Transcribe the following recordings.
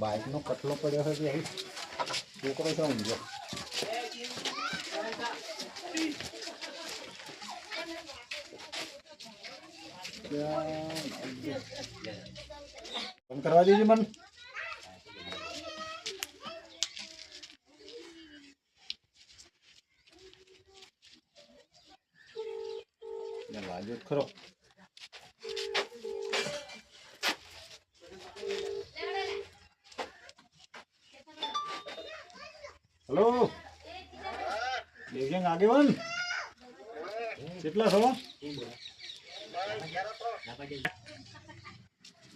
Bike નો કટલો પડ્યો છે કે છોકરો છે ઊંઘ્યો બંધ કરવા દેજે મને. જ ખરો. આગેવાન? કેટલા છો?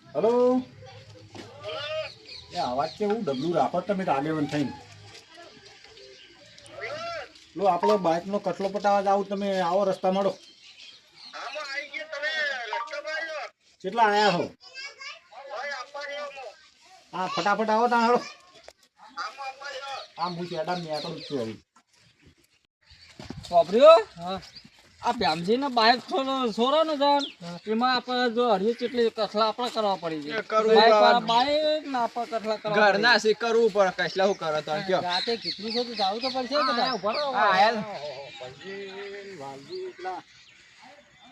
હલો એ અવાજ કેવું? ડબલું રાખો તમે તો આગેવાન થઈને. લો આપણો બાઇકનો કટલો પટાવા જાવ તમે આવો રસ્તા મળો. કેટલા આયા છો હા ફટાફટ આવો ત્યાં હેડો આમ હું ચેડા મેં જ છું હવે. વાપર્યો આ ભ્યામજી બાઇક સોરાનું છે એમાં આપણે જો હરીએ કેટલી કથલા આપણે કરવા પડી જાય બાઇક બાઇક ને આપણે કસલા કરવા ઘર ના સી કરવું પડે કસલા હું કરે તો કયો રાતે કેટલું છે તો જાવું તો પડશે કે ના આયા.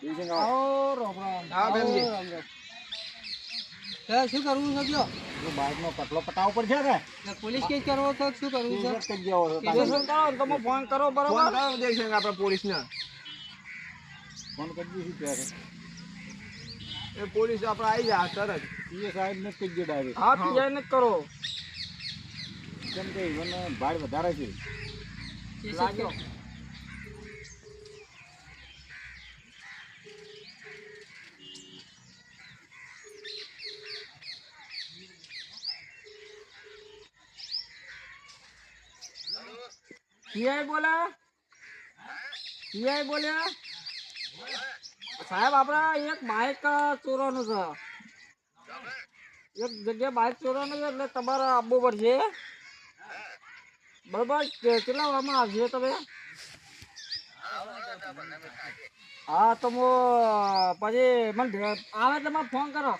દેવજંગ આવો. આવો રામ રામ. આવો ભીમજી. રામ રામ. શું કરવું છે જો બાઇકનો કટલો પટાવો પડશે કે પોલીસ કેસ કરવો તો શું કરવું છે? તમે ફોન કરો બરોબર? દેખશે આપણે પોલીસ ને ફોન કરી દઈશું ત્યારે એ પોલીસ આપણે આવી જાય તરત. પીએ સાહેબ ને કહી દે ડાયરેક્ટ હા પીઆઈ ને કરો. કેમ કે ઈવન ભાડ વધારે છે. લાગ્યો. પીઆઈ બોલા? પીઆઈ બોલ્યા સાહેબ, આપણા એક બાઇક ચોરવાનું છે. એક જગ્યાએ બાઇક ચોરવાનું છે એટલે તમારે આવવું પડશે. બરોબર? કેટલા વારમાં આવશે તમે? હા, તો હું પછી મને આવે તો મને ફોન કરો.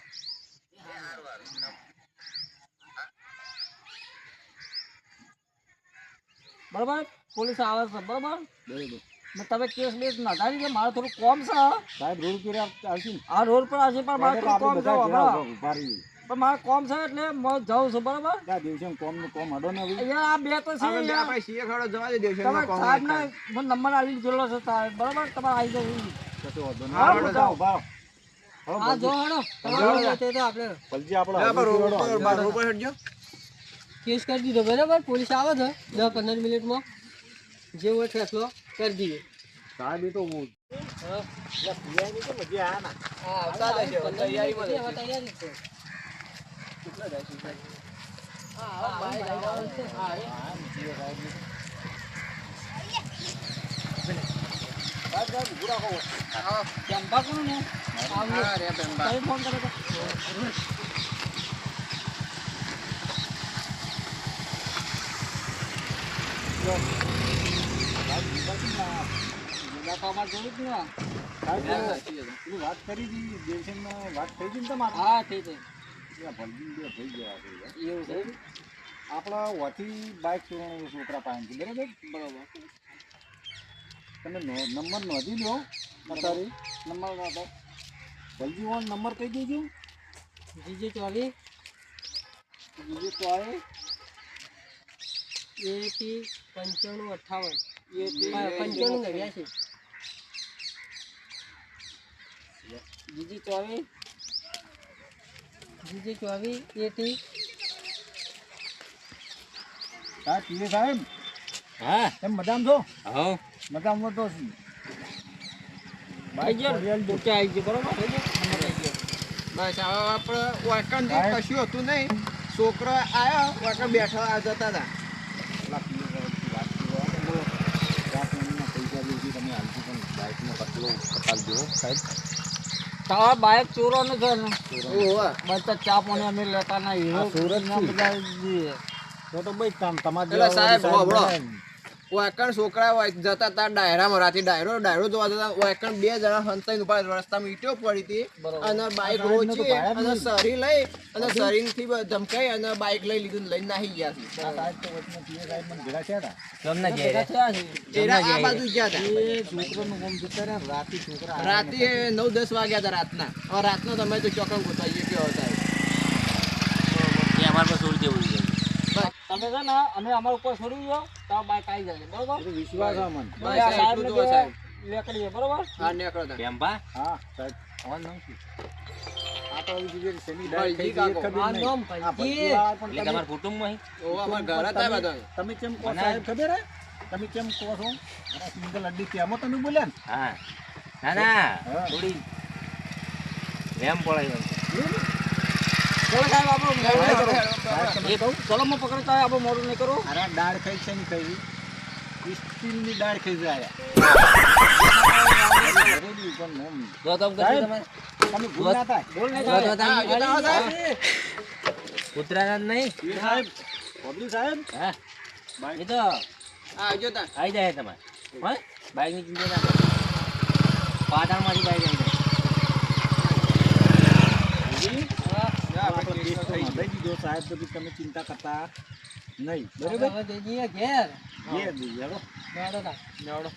બરોબર? પોલીસ આવે છે બરોબર? બરોબર. ને તમે કેસ બેસ નોંધાવી દે મારે થોડું કોમ છે સાહેબ રોડ ઉપર આવશે આ રોડ પર આવશે પણ મારે થોડું કોમ છે. પણ મારે કોમ છે એટલે હું જાઉં છું બરાબર? ત્યાં દિવસે કોમનું કોમ હડો ને યાર આ બે તો છે આપણે સીએ ખડો જવા દે સાહેબ ને મને નંબર આવી ગયેલો છે સાહેબ. બરાબર? તમારે આવી જવું કશો વાંધો બધા. ઊભા રહો. હા જો. હડો. તો આપણે આપણો ઉપર કેસ કરી દીધો બરાબર? પોલીસ આવે છે દસ પંદર મિનિટમાં. જે હોય ફેસલો કરી દઈએ. સાહેબ એ તો હું. ચંપા કોણ ને? ફોન કરો વાત કરી હતી, દેવસેનમાં વાત થઈ હતી ને તમારે? હા થઈ થઈ ભલજી થઈ ગયા. એવું છે આપણા વથી બાઇક ચોરાણું છોકરા પાસેથી બરાબર બરોબર તમે નંબર નોંધી લો અત્યારે નંબર નોંધો જલ્દી ઓન નંબર કહી દેજો જીજે ચોવીસ જીજે તો એપી પંચાણું અઠાવન પંચાણું નેવ્યાસી જીજી ચોવીસ જીજી ચોવીસ એટી. સાહેબ પીએ સાહેબ. હા. એમ મજામાં છો? હા. મજામાં તો? આવી ગયો ને? ઓકે આવી ગયો બરોબર? બસ હવે આપણે વાકણ. કશું હતું નહીં. છોકરા આયા વાકણ બેઠા આ જતા હતા પેલા પીએ સાહેબથી વાત કરો. આ તો રાત મહિનાના પૈસા લેવી તમે હાલથી પણ બાઇકનો કટલો કટાલ દો સાહેબ તારા બાઇક ચોરોનું છે ને બધા ચા પાણી અમે લેતા ના હીરો. ના બધા. તો તો ભાઈ તમ તમારે સાહેબ, જેવા. વાયકણ છોકરા જતા હતા ડાયરામાં રાતે ડાયરો ડાયરો જોવા જતા વાયકણ બે જણા હંતાઈને ઉપર રસ્તા રસ્તામાં ઈંટો પડી હતી અને તો રોચી અને સરી લઈ અને સરીથી બ- ધમકાઈ અને બાઈક લઈ લીધું ને લઈને નાહી ગયા છે. સાહેબ સાહેબ. તમને આ બાજુ ગયા હતા. રાતે છોકરા રાતે નવ દસ વાગ્યા હતા રાતના. હવે રાતનો તમે તો ચોકમ ગોતાઈએ કેવો હતા. અમારે પર છોડી દેવું છે તમે છે ને અમે અમારા ઉપર છોડી દો તો બાઈક આવી જશે બરોબર? વિશ્વાસ આ મને. બસ, સાહેબ, સાહેબને તો સાહેબ. લેકડીએ, બરોબર? હા નીકળો તા. કેમ્પા હા સાહેબ. કોણ નામ શું? આ તો આવી ગઈ ખબર નહીં. આ. પણ તમે- તમારા કુટુંબમાં હી? ઓ અમારા ઘર હતા તમે- બધા તમે કેમ કહો મને- સાહેબ ખબર હે? તમે કેમ કો છો? અરે સિંગલ અડ્ડી તેમાં તમે બોલ્યા ને? હા. ના ના. થોડી. રેમ પડાય ચલો સાહેબ આપણું નહીં કરો. સાહેબ તમને કહું ચલો હું પકડી તો આપણું મોડું નહીં કરો. અરે દાળ ખાઈ છે ને ખાઈ. સ્ટીલની દાળ ખાઈ જાય તો સાહેબ, નહીં. સાહેબ. નહીં હા. એ તો આવી જાય તમારે. હા? બાઇકની ચિંતા ના માંથી પાટણમાંથી બાઇક આવી જાય જી? હા, આપણે આપણે કેસ તો દીધો સાહેબ તો તમે ચિંતા કરતા નહીં બરાબર ઘેર. ઘેર જઈએ, હેલો. મેળો મેળો.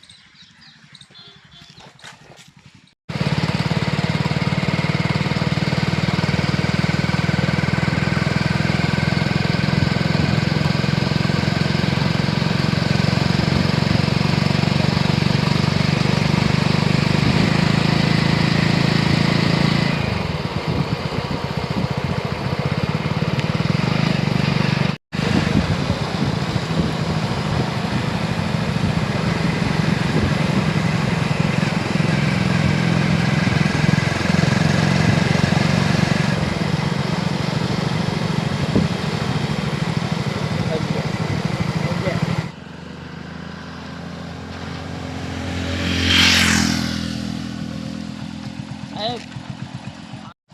સાહેબ,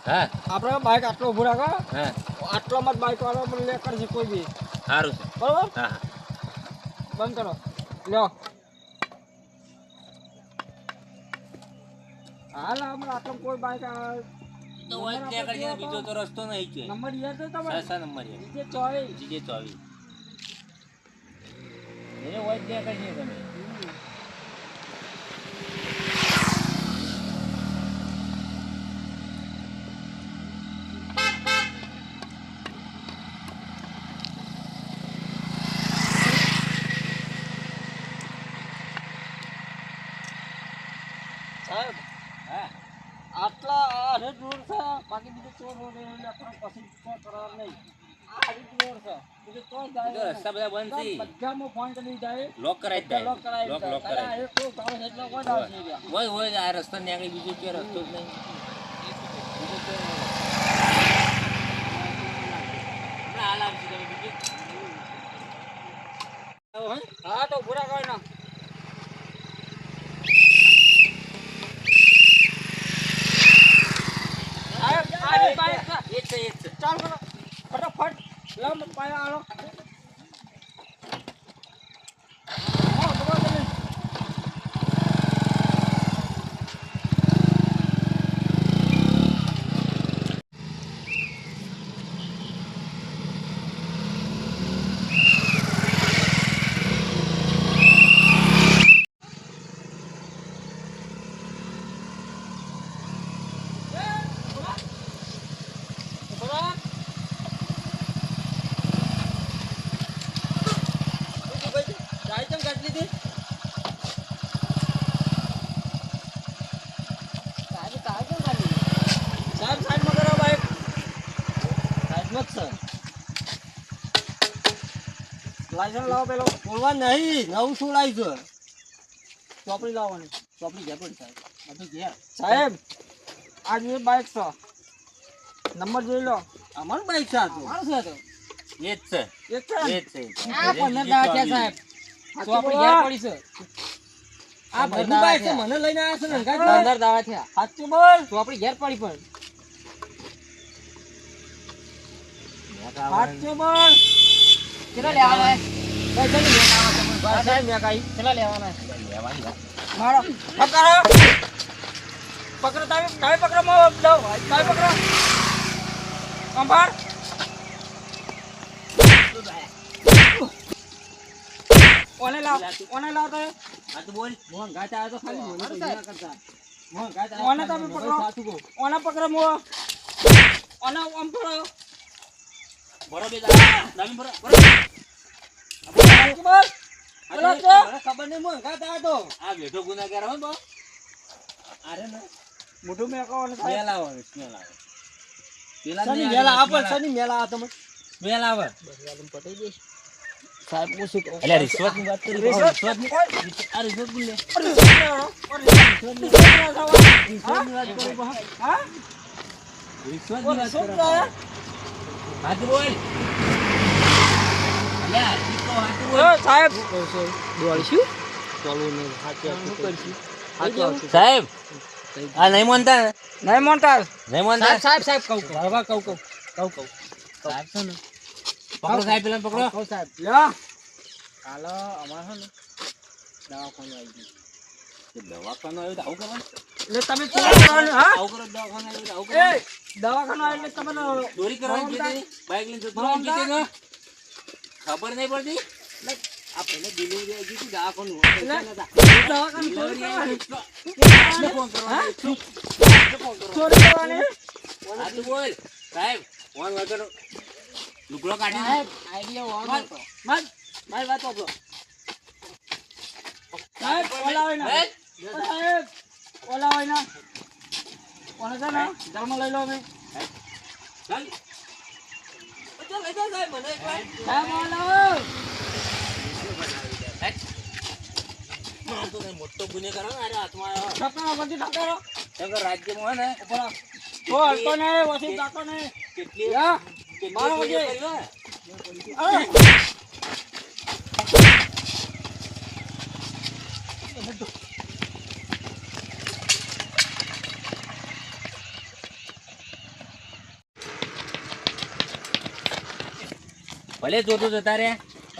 હા. આપણે બાઈક આટલો ઊભો રાખો. હા. આટલામાં જ બાઈક વાળો પણ લે કરશે કોઈ બી. સારું છે. બરોબર? હા બંધ કરો. લ્યો. હાલ આપણે આટલો કોઈ બાઈક તો ને, બીજો તો રસ્તો નહીં છે. નંબર છે તમારે? છ. નંબર ચોવીસ. જીજે તમે સાહેબ હા આટલા જોર છે. બાકી બીજું ચોર રોડ એટલે આપણે પછી ચોર કરવાનું નહીં. આ રીત રોડ છે. બીજું ચોર જાય રસ્તા બધા બંધ છે. બધામાં ફોન કરી જાય. લોક કરાવી જાય. લોક કરાવી લોક લોક કરાવી એક કોઈ ગામ છે એટલે કોઈ દાવ છે હોય હોય આ રસ્તા ને આગળ બીજું કે રસ્તો જ નહીં? હા તો પૂરા 哎呀，阿。લાયસન્સ લાવો પેલો. બોલવા નહીં નવું શું લાવીશું ચોપડી લાવવાની. ચોપડી ઘેર પડી સાહેબ. બધું ઘેર. સાહેબ આ જે બાઈક છે નંબર જોઈ લો. અમારું બાઇક છે આ છે તો. એ જ છે. છે એ જ છે. આ પંદર દાડા થયા સાહેબ. ચોપડી ઘેર પડી છે. આ બધું બાઇક છે મને લઈને આવ્યા છે ને પંદર દાડા થયા. સાચું બોલ. ચોપડી ઘેર પડી પણ. સાચું બોલ. કેટલા લેવા. આવે બસ સાહેબ મેં કાંઈ. કેટલા લેવાના મારો. પકડો. પકડો તમે તમે પકડો મો દો તમે પકડો. કંપાર ઓને લાવ? ઓને લાવ તો આ તો બોલ. મોહન ગાતા આવ્યો તો ખાલી મારું તો. કરતા. મોહન ગાતા ઓને તમે પકડો? ઓને પકડો મો? ઓને બરો બે દામી બરો બરો બસ અરે પેલા તો ખબર નહીં મોહન ગાતા તો. આ બેઠો ગુનાગાર હોય બો. અરે ના. મોઢું મેં કહો ને આવે સ્મેલ આવે. પેલા શની મેલા આપો smell મેલા આ તમે. સ્મેલ આવે. સાહેબ હું શું કહું? એટલે રિશ્વતની વાત કરી. રિશ્વત? રિશ્વતની આ રિશ્વત બોલ રિશ્વતની વાત શું કરો કહે? હાથ બોલ અલ્યા ઈ તો હાથ બોલ ઓ, સાહેબ. સાહેબ આ નહીં માનતા? ને નહીં મોનતા. નહીં માનતા? સાહેબ સાહેબ કહું કહું. હવે કહું કહું. કહું કહું. સાહેબ છે ને. પકડો સાહેબ પેલા પકડો. સાહેબ. લ્યો. હાલો અમારે છે ને દવાખાનું આવી ગયું. દવાખાનું આવ્યું આવું કરવાનું એટલે તમે આવું કરો દવાખાનું આવ્યું આવું એ દવાખાનું આવે એટલે તમે તો- કરવાની મોહનદાસ. બાઇક લઈને જતો ખબર નહીં પડતી આ. સાહેબ, ઓલા હોય ને. કોને છે ને? ધર્મ લઈ લો અમે. ચાલ લઈ જાઓ સાહેબ મને મોટો ગુનેગાર અરે હાથમાં રાજ્યમાં ને ઉપર ઓ, હલતો વસી કેટલી મારો વગે. અરે. ભલે જોતો જતા રે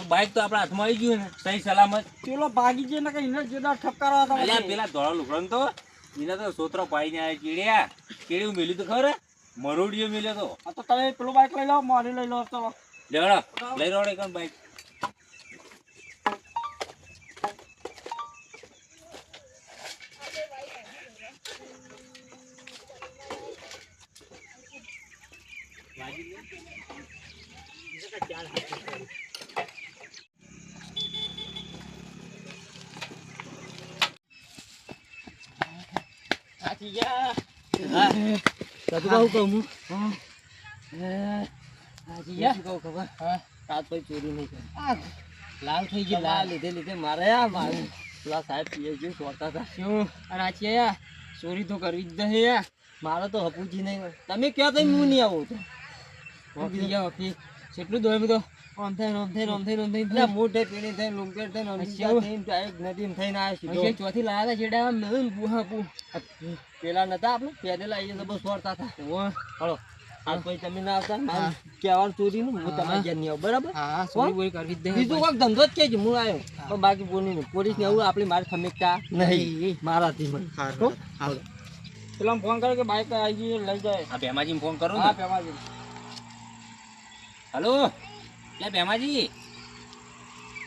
બાઈક તો આપણા હાથમાં આવી ગયું ને સહી સલામત. પેલો ભાગી જાય ને કઈ એને જોરદાર ઠપકારો હતો અલ્યા પેલા ધોળા લુકડન તો એને તો સોતરો પાઈને આવે કીડ્યા કીડ્યું મેલ્યું તો ખબર? મરોડીયો મેલ્યો તો. આ તો તમે પેલું બાઈક લઈ લો મારી લઈ લો તો. લેવડો લઈ રહ્યો એક બાઈક સાચી ગયા કહું હું સાચી ગયા કહું ખબર રાત પછી ચોરી નહીં લાલ થઈ ગઈ લાલ લીધે લીધે મારે આ મારું પેલા સાહેબ પીએ હતા શું આછી યાર ચોરી તો કરવી જ નહીં યા મારે તો હપુજી નહીં તમે ક્યાં તો હું નહીં આવું તો વકી ગયા વકી કેટલું દોડ્યું તો આમ થઈને આમ થઈને આમ થઈને આમ થઈને થઈને મોઢે પીણી થઈને લુંકેટ થઈને અંજા થઈને ડાયરેક્ટ નદીમાં થઈને આવ્યા સીધો ચોથી લાયા છેડા મેં બુહા બુ પેલા નતા આપણે? પેરેલા આવીએ તો બસ સોરતા હતા. હળો. આ પછી તમે ના આવતા મારું કહેવાનું ચોરીનું હું તમારે ઘેર નહીં આવું બરાબર? હા ચોરી બોરી કરવી જ બીજું કોઈ ધંધો જ કે હું આવ્યો. પણ બાકી બોલી નહીં પોલીસ ને એવું આપણી મારે ખમેકતા નહીં. મારાથી મને? પેલા ફોન કર્યો કે બાઈક આવી લઈ જાય. આ ફોન કરો હા પેમાજી હલો. લે ભેમાજી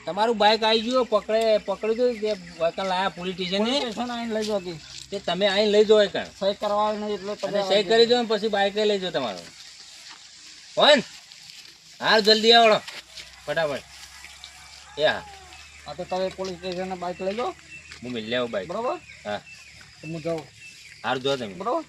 તમારું બાઇક આવી ગયું પકડે પકડ્યું હતું તે વકલ લાયા પોલીસ સ્ટેશને સ્ટેશન આવીને લઈ જાઓ કે. તે તમે આવીને લઈ જાઓ કણ સહી કરવા નહીં એટલે તમે સહી કરી દો પછી બાઇક લઈ જાઓ તમારું. કોણ હાલ જલ્દી આવડો. ફટાફટ. એ હા. હા તો તમે પોલીસ સ્ટેશને બાઇક લઈ જાઓ. હું મિલ લેવું બાઇક બરાબર? હા. તો હું જાઉં. હાર જો તમે. બરાબર.